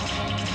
Thank you.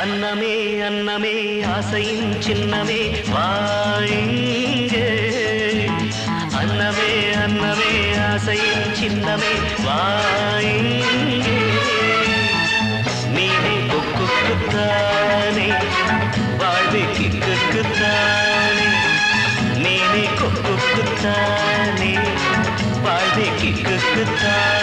அன்னமே அன்னமே ஆசையின் சின்னமே வாயிங்கே அன்னமே அன்னமே ஆசையின் சின்னமே வாயிங்கே நீனே கொக்குத்தானே வாழ்வே கிக்குத்தானே நீனே கொக்குத்தானே கொடுத்தார்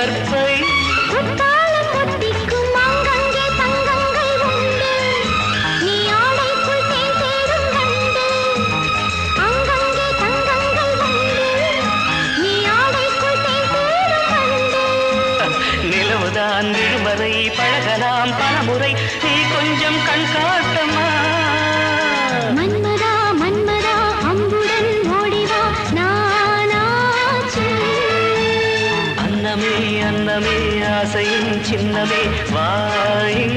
ser అన్నమే అన్నమే ఆశయం చిన్నమే వాయింగ్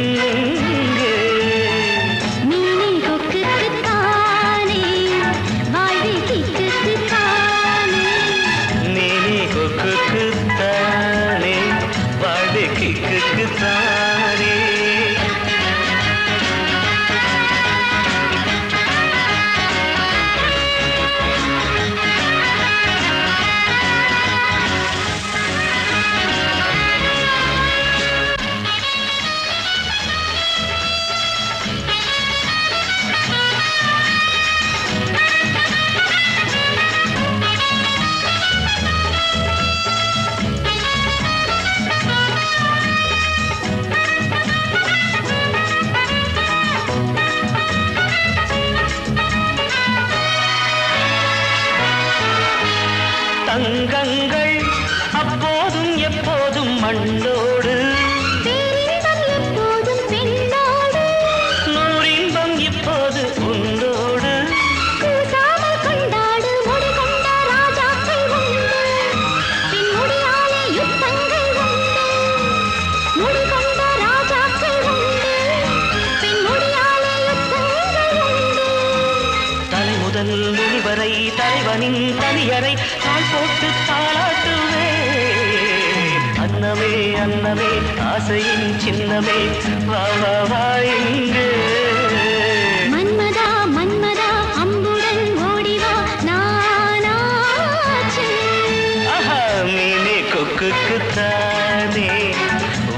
கிக்குத்தானே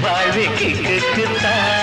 வாழ்வு கிக்குத்தானே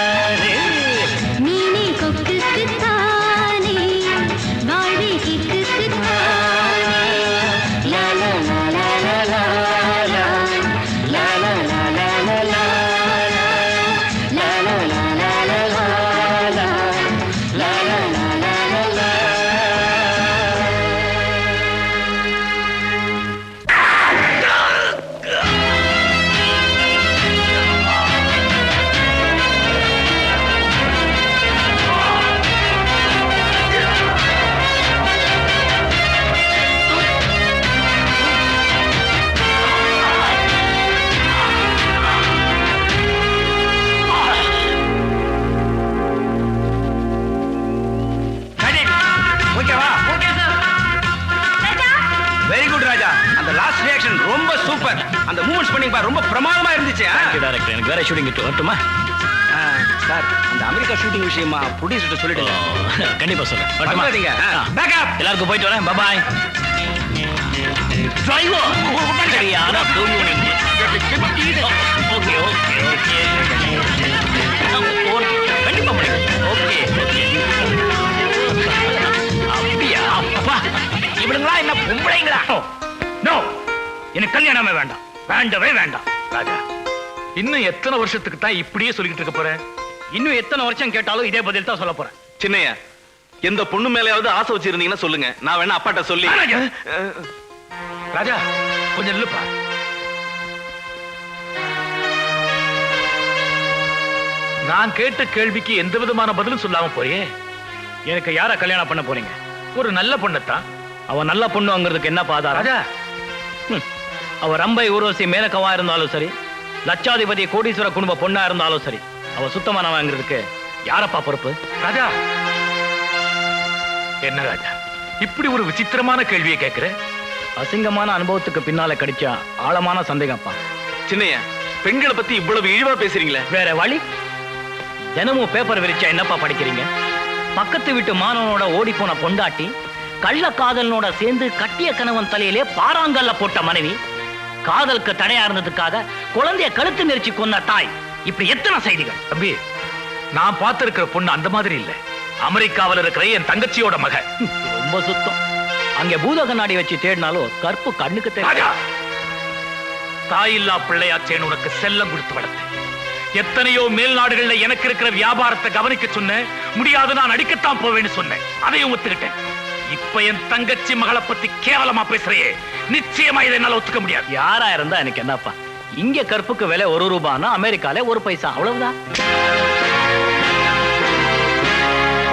விஷயமா ப்ரொடியூசர் சொல்லிடுங்க கண்டிப்பா சொல்றேன். up. எல்லாருக்கும் போயிட்டு வரேன். பாய் டிரைவர் யாரா தூங்குனீங்க ஓகே ஓகே ஓகே கண்டிப்பா முடியும் ஓகே ஓகே அப்படியா? அப்பா இவனுங்களா என்ன பொம்பளைங்களா? நோ எனக்கு கல்யாணமே வேண்டாம். வேண்டவே வேண்டாம். ராஜா இன்னும் எத்தனை வருஷத்துக்கு தான் இப்படியே சொல்லிக்கிட்டு இருக்க போறேன் இன்னும் எத்தனை வருஷம் கேட்டாலும் இதே பதில் தான் சொல்ல போறேன். சின்னையா எந்த பொண்ணு மேலயாவது ஆசை வச்சிருந்தீங்கன்னா சொல்லுங்க. நான் வேணா அப்பாட்ட சொல்லி ராஜா. கொஞ்சம் நில்லுப்பா. நான் கேட்ட கேள்விக்கு எந்த விதமான பதிலும் சொல்லாம போறியே? எனக்கு யார கல்யாணம் பண்ண போறீங்க? ஒரு நல்ல பொண்ணுத்தான். அவ நல்ல பொண்ணுங்கிறதுக்கு என்ன பாதாரம்? ராஜா. அவ ரம்பை ஊர்வசி மேலக்கவா இருந்தாலும் சரி லட்சாதிபதி கோடீஸ்வர குடும்ப பொண்ணா இருந்தாலும் சரி அவ சுத்தமானவங்கிறதுக்கு யாரப்பா பொறுப்பு? ராஜா! என்ன ராஜா? இப்படி ஒரு விசித்திரமான கேள்வியை கேட்கிற? அசிங்கமான அனுபவத்துக்கு பின்னால கிடைச்ச ஆழமான சந்தேகம்ப்பா. சின்னையா பெண்களை பத்தி இவ்வளவு இழிவா பேசுறீங்களே? வேற வழி? தினமும் பேப்பர் விரிச்சா என்னப்பா படிக்கிறீங்க? பக்கத்து வீட்டு மாணவனோட ஓடி போன பொண்டாட்டி கள்ள காதலனோட சேர்ந்து கட்டிய கணவன் தலையிலே பாறாங்கல்ல போட்ட மனைவி காதலுக்கு தடையா இருந்ததுக்காக குழந்தைய கழுத்து நெரிச்சு கொன்ன தாய். இப்படி எத்தனை செய்திகள்? தம்பி நான் பார்த்திருக்கிற பொண்ணு அந்த மாதிரி இல்ல. அமெரிக்காவில் இருக்கிற என் தங்கச்சியோட மக. ரொம்ப சுத்தம். அங்க பூத கண்ணாடி வச்சு தேடினாலும் கற்பு கண்ணுக்கு ராஜா! தெரியும் தாயில்லா பிள்ளையாச்சேன்னு உனக்கு செல்லம் கொடுத்து வளர்த்தேன். எத்தனையோ மேல் நாடுகள்ல எனக்கு இருக்கிற வியாபாரத்தை கவனிக்க சொன்னேன் முடியாது நான் அடிக்கத்தான் போவேன்னு சொன்னேன் அதையும் ஒத்துக்கிட்டேன். இப்ப என் தங்கச்சி மகளை பத்தி கேவலமா பேசுறையே. நிச்சயமா இதை என்னால ஒத்துக்க முடியாது. யாரா இருந்தா எனக்கு என்னப்பா? இங்க கற்புக்கு விலை ஒரு ரூபான்னா அமெரிக்கால ஒரு பைசா. அவ்வளவுதான்.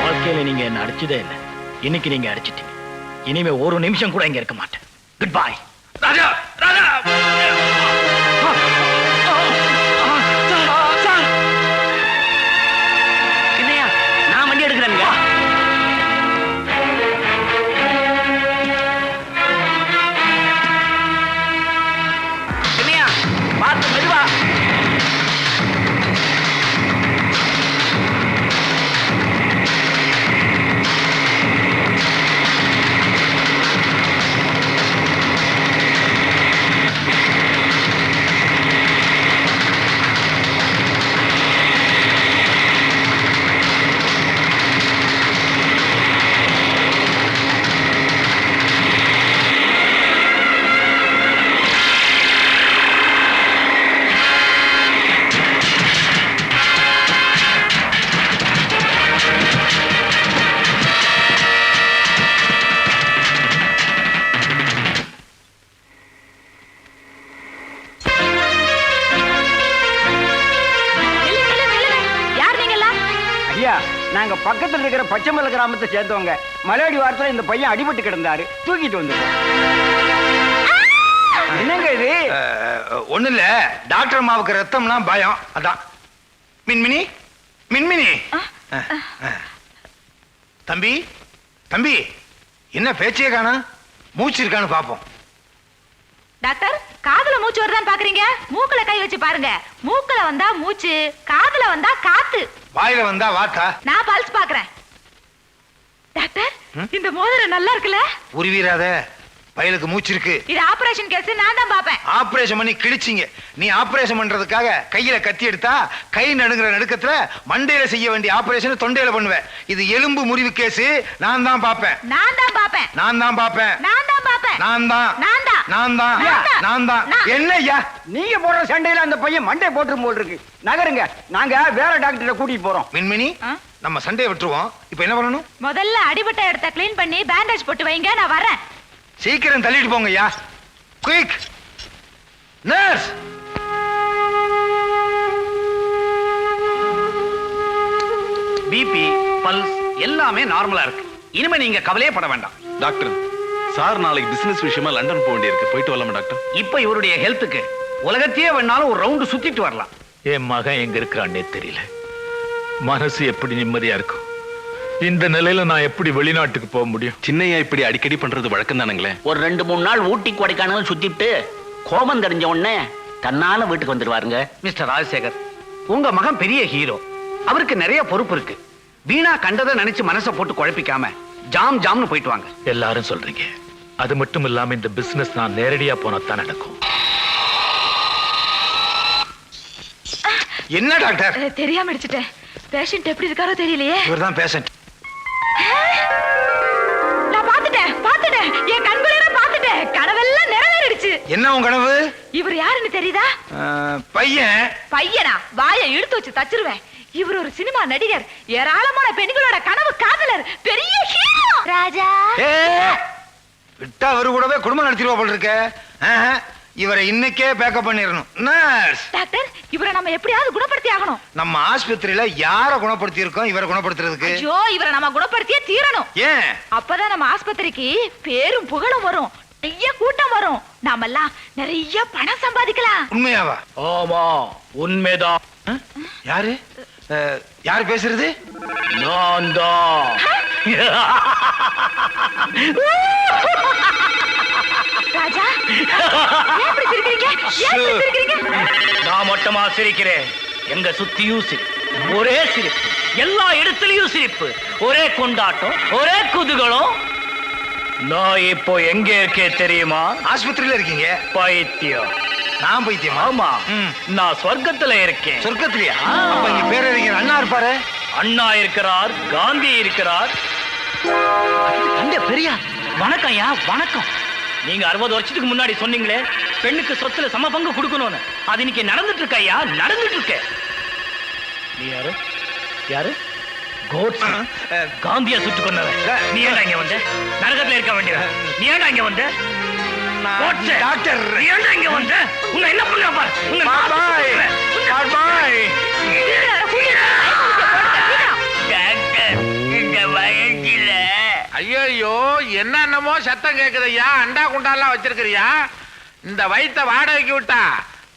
வாழ்க்கையில நீங்க என்ன அடிச்சதே இல்லை. இன்னைக்கு நீங்க அடிச்சிட்டீங்க. இனிமே ஒரு நிமிஷம் கூட இங்க இருக்க மாட்டேன். குட் பாய் ராஜா ராஜா! பச்சைமலை கிராமத்தை சேர்ந்தவங்க. மலையாடி வாரத்துல இந்த பையன் அடிபட்டு கிடந்தாரு. தூக்கிட்டு வந்துட்டோம் என்னங்க இது? ஒண்ணு இல்ல டாக்டர் அம்மாவுக்கு ரத்தம்லாம் பயம். அதான். மின்மினி? மின்மினி? தம்பி? தம்பி என்ன பேச்சே காணா? மூச்சு இருக்கான்னு பாப்போம். டாக்டர் காதுல மூச்சு வருதான்னு பாக்குறீங்க? மூக்குல கை வச்சு பாருங்க. மூக்குல வந்தா மூச்சு காதுல வந்தா காத்து. வாயில வந்தா வாத்தா? நான் பல்ஸ் பாக்குறேன். டாக்டர் இந்த மோதிரம் நல்லா இருக்குல்ல? உருவீராத பயலுக்கு மூச்சு இருக்கு. இது ஆபரேஷன் கேஸ் நான் தான் பாப்பேன் ஆபரேஷன் பண்ணி கிழிச்சிங்க. நீ ஆபரேஷன் பண்றதுக்காக கையில கத்தி எடுத்தா கை நடுங்குற நடுக்கத்துல மண்டையில செய்ய வேண்டிய ஆபரேஷன் தொண்டையில பண்ணுவேன். இது எலும்பு முறிவு கேஸ் நான் தான் பாப்பேன் நான் தான் பாப்பேன் நான் தான் பாப்பேன் நான் தான் பாப்பேன் நான் தான். நான் தான். நான் தான். நான் தான். என்ன ஐயா நீங்க போடுற சண்டையில அந்த பையன் மண்டை போட்டு போல் இருக்கு. நகருங்க. நாங்க வேற டாக்டரை கூட்டிட்டு போறோம். மின்மினி? நம்ம சண்டையை விட்டுருவோம். இப்போ என்ன பண்ணணும்? முதல்ல அடிபட்ட இடத்த க்ளீன் பண்ணி பேண்டேஜ் போட்டு வைங்க நான் வரேன். சீக்கிரம் தள்ளிட்டு போங்க ஐயா. குயிக் நர்ஸ் பிபி பல்ஸ் எல்லாமே நார்மலா இருக்கு. இனிமே நீங்க கவலையே பட வேண்டாம். டாக்டர் சார் நாளைக்கு பிசினஸ் விஷயமா லண்டன் போக வேண்டியிருக்கு. போயிட்டு வரலாமா டாக்டர் இப்ப இவருடைய ஹெல்த்துக்கு உலகத்தையே வேணாலும் ஒரு ரவுண்டு சுத்திட்டு வரலாம். என் மகன் எங்க இருக்கிறான்னே தெரியல. மனசு எப்படி நிம்மதியா இருக்கும்? இந்த நிலையில நான் எப்படி வெளிநாட்டுக்கு போக முடியும்? சின்னையா இப்படி அடிக்கடி பண்றது வழக்கம் தானுங்களே. ஒரு ரெண்டு மூணு நாள் ஊட்டி கொடைக்கானல் சுத்திட்டு கோபம் தெரிஞ்ச உடனே தன்னால வீட்டுக்கு வந்துருவாருங்க. மிஸ்டர் ராஜசேகர் உங்க மகன் பெரிய ஹீரோ. அவருக்கு நிறைய பொறுப்பு இருக்கு. வீணா கண்டதை நினைச்சு மனசை போட்டு குழப்பிக்காம ஜாம் ஜாம்னு போயிட்டு வாங்க. எல்லாரும் சொல்றீங்க. அது மட்டும் இல்லாம இந்த பிசினஸ் நான் நேரடியா போனா தான் நடக்கும். என்ன டாக்டர்? தெரியாம அடிச்சிட்டேன். பேஷண்ட் எப்படி இருக்காரோ தெரியலையே. இவர்தான் பேஷண்ட் நான் பாத்துட்டேன் பாத்துட்டேன் என் கண்குளிர பாத்துட்டேன் கனவெல்லாம் நிறைவேறிடுச்சு. என்ன உன் கனவு? இவர் யாருன்னு தெரியுதா? பையன். பையனா? வாயை இழுத்து வச்சு தச்சிருவேன். இவர் ஒரு சினிமா நடிகர். ஏராளமான பெண்களோட கனவு காதலர். பெரிய ஹீரோ ராஜா. விட்டா அவரு கூடவே குடும்பம் நடத்திடுவா போல இருக்க. இவரை இன்னைக்கே பேக்கப் பண்ணிடணும் நர்ஸ் டாக்டர் இவரை நம்ம எப்படியாவது குணப்படுத்தி ஆகணும். நம்ம ஆஸ்பத்திரியில யார குணப்படுத்தி இருக்கோம் இவரை குணப்படுத்துறதுக்கு? ஐயோ இவரை நம்ம குணப்படுத்தியே தீரணும். ஏன்? அப்பதான் நம்ம ஆஸ்பத்திரிக்கு பேரும் புகழும் வரும். நிறைய கூட்டம் வரும். நாமெல்லாம் நிறைய பணம் சம்பாதிக்கலாம். உண்மையாவா? ஆமா உண்மைதான். யாரு? யாரு பேசுறது? நான் தான் நான் மொத்தமா சிரிக்கிறேன். எங்க சுத்தியும் சிரிப்பு ஒரே சிரிப்பு. எல்லா இடத்துலயும் சிரிப்பு. ஒரே கொண்டாட்டம் ஒரே குதூகலம். நான் இப்போ எங்க இருக்கே தெரியுமா? ஆஸ்பத்திரியில இருக்கீங்க. பைத்தியம். நான் பைத்தியமா? ஆமா. நான் சொர்க்கத்துல இருக்கேன். சொர்க்கத்திலயா? அப்ப இங்க பேரறிஞர் அண்ணா இருப்பாரு. அண்ணா இருக்கிறார் காந்தி இருக்கிறார். பெரியார். வணக்கம் ஐயா வணக்கம். நீங்க அறுபது வருஷத்துக்கு முன்னாடி சொன்னீங்களே பெண்ணுக்கு சொத்துல சம பங்கு கொடுக்கணும்னு. அது இன்னைக்கு நடந்துட்டு இருக்கு ஐயா நடந்துட்டு இருக்கு நீ யாரு? யாரு? காந்தியா சுட்டு கொண்டவன் நீ ஏன்டா இங்க வந்த? நரகத்துல இருக்க வேண்டியவன். நீ ஏன்டா இங்க வந்த? நான் கோட்ஸே, டாக்டர். நீ ஏன்டா இங்க வந்த? உன்னை என்ன பண்ண பாரு? உன்னை டாக்டர் இந்த வயசுல ஐயோ என்னென்னமோ சத்தம் கேக்குதையா? அண்டா குண்டாலாம் வச்சிருக்கிறியா? இந்த வயித்த வாடகைக்கு விட்டா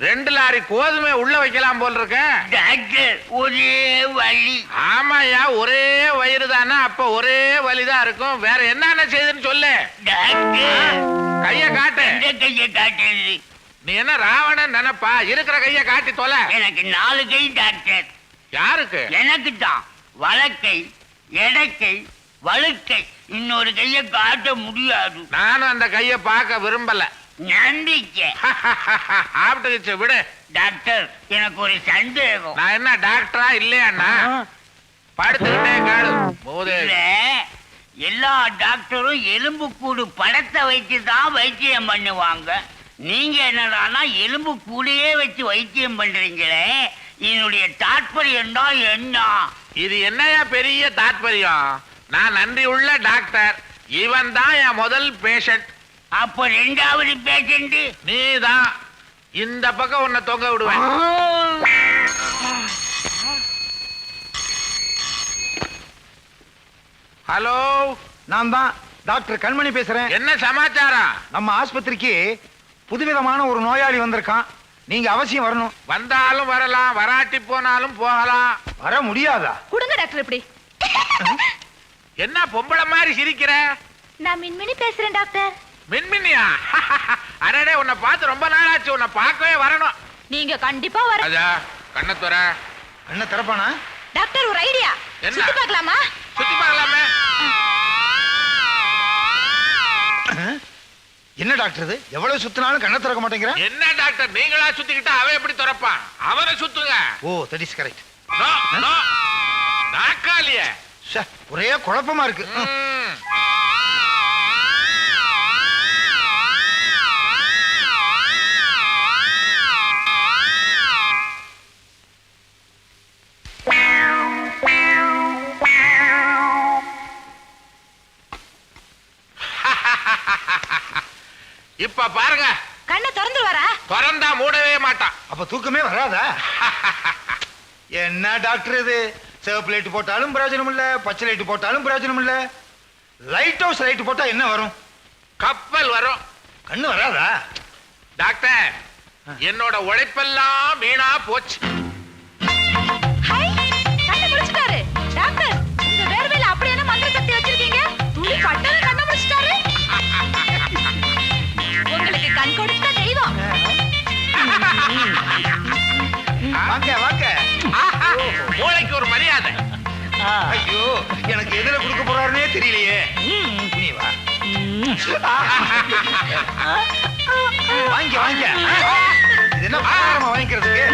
ரெண்டு லாரி கோதுமை உள்ள வைக்கலாம் போல் இருக்க. ஒரே வழி ஆமாயா ஒரே வயிறு தானே அப்ப ஒரே வலிதான் இருக்கும். வேற என்னென்ன செய்யுதுன்னு சொல்லு. கைய காட்டு. கையை காட்டுறது? நீ என்ன ராவணன் நினைப்பா? இருக்கிற கைய காட்டி தொலை. எனக்கு நாலு கை டாக்டர். யாருக்கு? எனக்கு தான் வலக்கை எடக்கை வழுக்கை. இன்னொரு கையை காட்ட முடியாது. நானும் அந்த கைய பார்க்க விரும்பல. நம்பிக்கை. ஆப்டுச்சு விடு. டாக்டர் எனக்கு ஒரு சந்தேகம். நான் என்ன டாக்டரா இல்லையாண்ணா? படுத்துக்கிட்டே காடு. போதே. இல்ல, எல்லா டாக்டரும் எலும்புக்கூடு படத்தை வச்சு தான் வைத்தியம் பண்ணுவாங்க. நீங்க என்னடானா எலும்பு கூடையே வச்சு வைத்தியம் பண்றீங்களே என்னுடைய தாற்பயம் தான் என்ன? இது என்னையா பெரிய தாத்பரியம் நான் நன்றி உள்ள டாக்டர். இவன் தான் என் முதல் பேஷண்ட் அப்ப ரெண்டாவது பேஷண்ட் நீ தான் இந்த பக்கம் உன்னை தொங்க விடுவேன். ஹலோ? நான் தான் டாக்டர் கண்மணி பேசுறேன். என்ன சமாச்சாரம்? நம்ம ஆஸ்பத்திரிக்கு புதுவிதமான ஒரு நோயாளி வந்திருக்கான். நீங்க அவசியம் வரணும். வந்தாலும் வரலாம் வராட்டி போனாலும் போகலாம். வர முடியாதா? கொடுங்க டாக்டர் இப்படி. என்ன பொம்பளை மாதிரி சிரிக்கிற? நான் மின்மினி பேசுறேன் டாக்டர். மின்மினியா? அடடே உன்னை பார்த்து ரொம்ப நாள் ஆச்சு உன்னை பார்க்கவே வரணும். நீங்க கண்டிப்பா வர ராஜா கண்ணத்துற என்ன திறப்பானா? டாக்டர் ஒரு ஐடியா. என்ன? சுத்தி பார்க்கலாமா? சுத்தி பார்க்கலாமே. என்ன டாக்டர் இது? எவ்வளவு சுத்தினாலும் கண்ணை திறக்க மாட்டேங்கிறேன் என்ன டாக்டர்? நீங்களா சுத்திக்கிட்டா அவன் எப்படி திறப்பான்? அவனை சுத்துங்க. ஓ that is correct no, no. நாக்காலிய ஒரே குழப்பமா இருக்கு. இப்ப பாருங்க. கண்ணை திறந்து வரா திறந்தா மூடவே மாட்டான். அப்ப தூக்கமே வராதா? என்ன டாக்டர் இது? சிவப்பு லைட் போட்டாலும் பிரயோஜனம் இல்ல பச்சை லைட் போட்டாலும் பிரயோஜனம் இல்ல லைட் ஹவுஸ் லைட் போட்டா என்ன வரும்? கப்பல் வரும். கண்ணு வராதா? டாக்டர் என்னோட உழைப்பெல்லாம் வீணா போச்சு. ஐயோ எனக்கு எதுல கொடுக்க போறாருன்னே தெரியலையே. நீ வா. வாங்க வாங்க. இது என்ன வாங்கிக்கிறதுக்கு?